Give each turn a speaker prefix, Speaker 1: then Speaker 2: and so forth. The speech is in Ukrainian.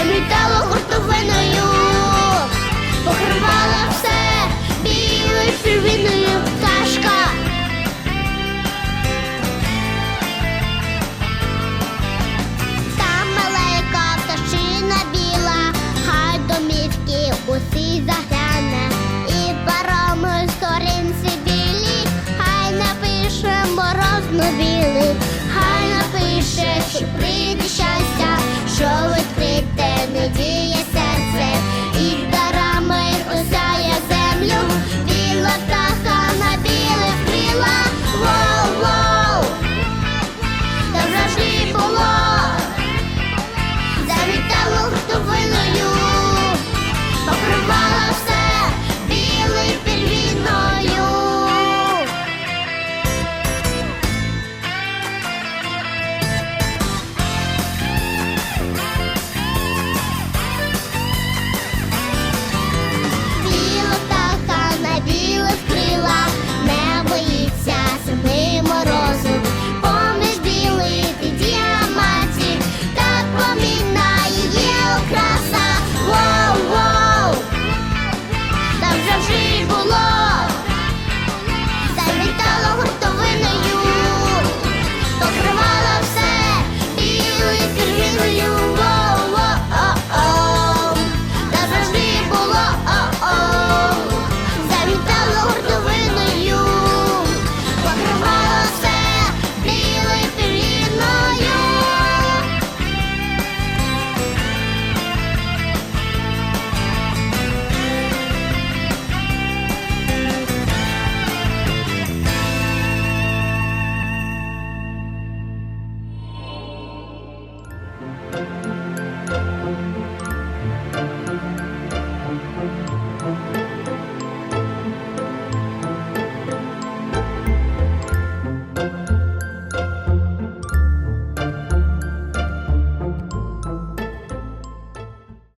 Speaker 1: Облітало хуртовиною, покривала все білою червіною пташка. Там маленька пташина біла, хай домівки усі загляне і парами сторінці білі, хай напише морозно білий, хай напише, що при.